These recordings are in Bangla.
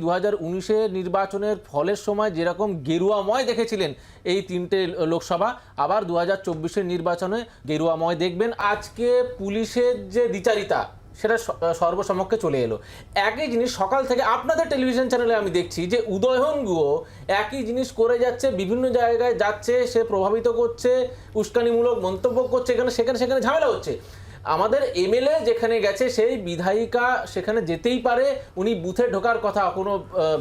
দু হাজার উনিশের নির্বাচনের ফলের সময় যেরকম গেরুয়াময় দেখেছিলেন এই তিনটে লোকসভা, আবার দু হাজার চব্বিশের নির্বাচনে গেরুয়াময় দেখবেন। আজকে পুলিশের যে দ্বিচারিতা, সেটা সর্বসমক্ষে চলে এলো। একই জিনিস সকাল থেকে আপনাদের টেলিভিশন চ্যানেলে আমি দেখছি যে উদয়ন গুহ একই জিনিস করে যাচ্ছে, বিভিন্ন জায়গায় যাচ্ছে, সে প্রভাবিত করছে, উস্কানিমূলক মন্তব্য করছে, এখানে সেখানে সেখানে ঝামেলা হচ্ছে। আমাদের এমএলএ যেখানে গেছে, সেই বিধায়িকা সেখানে যেতেই পারে। উনি বুথে ঢোকার কথা, কোনো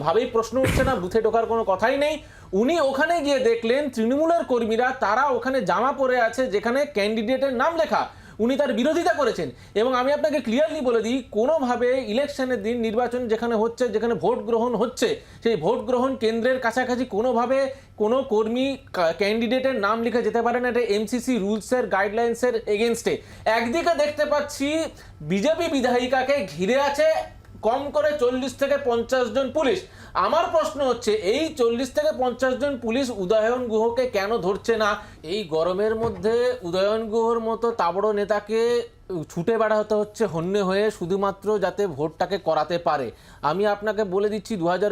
ভাবেই প্রশ্ন উঠছে না, বুথে ঢোকার কোনো কথাই নেই। উনি ওখানে গিয়ে দেখলেন, তৃণমূলের কর্মীরা, তারা ওখানে জামা পরে আছে, যেখানে ক্যান্ডিডেটের নাম লেখা। উনি তার বিরোধিতা করেছেন। এবং আমি আপনাকে ক্লিয়ারলি বলে দিই, কোনোভাবে ইলেকশনের দিন নির্বাচন যেখানে হচ্ছে, যেখানে ভোট গ্রহণ হচ্ছে, সেই ভোট গ্রহণ কেন্দ্রের কাছাকাছি কোনোভাবে কোনো কর্মী ক্যান্ডিডেটের নাম লিখে যেতে পারে না। এটা এমসিসি রুলসের গাইডলাইন্সের এগেনস্টে একদিকে দেখতে পাচ্ছি, বিজেপি বিধায়িকাকে ঘিরে আছে কম করে চল্লিশ থেকে পঞ্চাশ জন পুলিশ। আমার প্রশ্ন হচ্ছে, এই চল্লিশ থেকে পঞ্চাশ জন পুলিশ উদয়ন গুহকে কেন ধরছে না? এই গরমের মধ্যে উদয়ন গুহর মতো তাবড় নেতাকে ছুটে বেড়াতে হচ্ছে হন্যে হয়ে শুধুমাত্র যাতে ভোটটাকে করাতে পারে। আমি আপনাকে বলে দিচ্ছি দু হাজার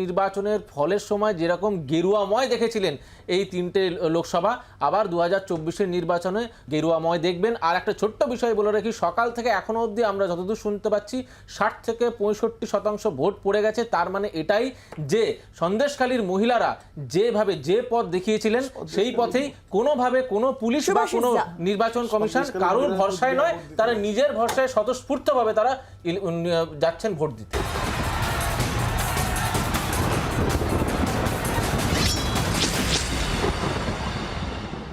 নির্বাচনের ফলের সময় যেরকম গেরুয়াময় দেখেছিলেন এই তিনটে লোকসভা আবার দু হাজার নির্বাচনে গেরুয়াময় দেখবেন। আর একটা ছোট্ট বিষয় বলে রাখি সকাল থেকে এখনও অবধি আমরা যতদূর শুনতে পাচ্ছি ষাট থেকে পঁয়ষট্টি শতাংশ ভোট পড়ে গেছে। তার মানে এটাই যে সন্দেশখালীর মহিলারা যেভাবে যে পথ দেখিয়েছিলেন সেই পথেই কোনোভাবে কোনো পুলিশ বা কোনো নির্বাচন কমিশন কারোর ভরসায় নয় তারা নিজের ভরসায় স্বতঃস্ফূর্তভাবে তারা যাচ্ছেন ভোট দিতে।